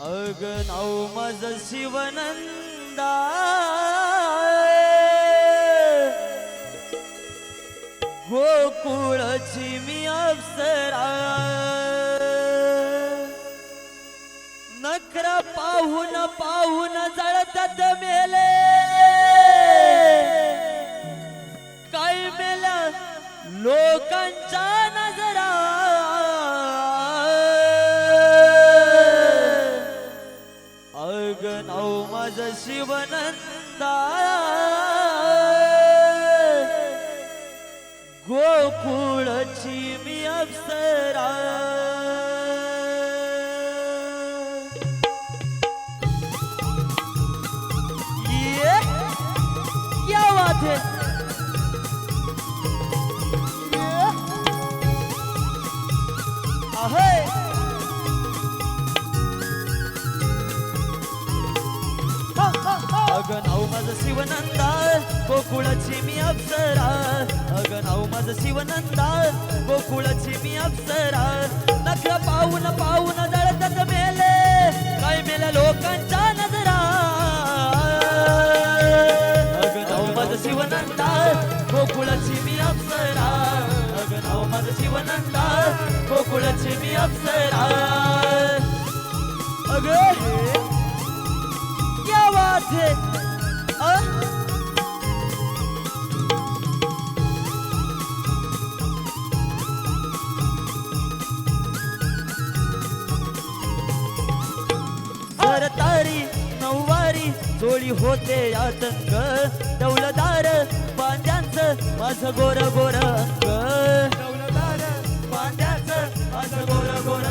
अग नाव मज शिवनंदा हो गोकुळची मी अप्सरा. नखरा पाहून पाहून जळतात मे. माझ शिवनंदा. गोकुळची मी अप्सरा. ये क्या बात है अग नाव माझं शिवनंदा गोकुळाची मी अप्सरा अग नाव माझं शिवनंदा गोकुळाची मी अप्सरा नखरा पाहून पाहून जळतच मेले काय मेल्या लोकांच्या नजरा अग नाव माझं शिवनंदा गोकुळाची मी अप्सरा अग नाव माझं शिवनंदा गोकुळाची मी अप्सरा अग क्या अ? तारी नऊवारी जोडी होते आतंक दौलदार पांड्यांचं माझं गोर गोर अंग दौलदार पांड्याचं माझं गोर गोर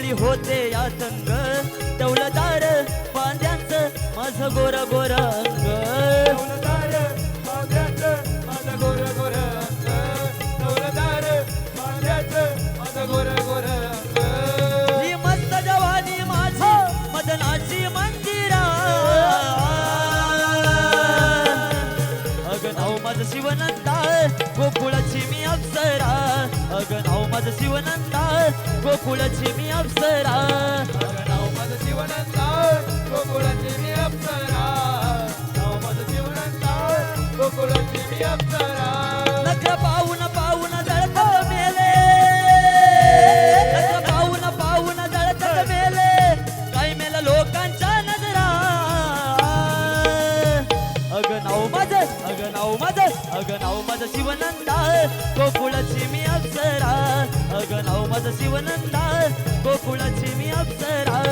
नऊवारी होते या संग दौलदार पांड्यांचं माझं गोर गोर अंग. माझं शिवनंदा गोकुळाची मी अप्सरा. अग नाव माझं शिवनंदा गोकुळाची मी अप्सरा. अग नाव माझं शिवनंदा गोकुळाची मी अप्सरा. नाव माझं शिवनंदा गोकुळाची मी अप्सरा. अग नाव माझ शिवनंदा गोकुळाची मी अप्सरा. अग नाव माझ शिवनंदा गोकुळाची मी अप्सरा.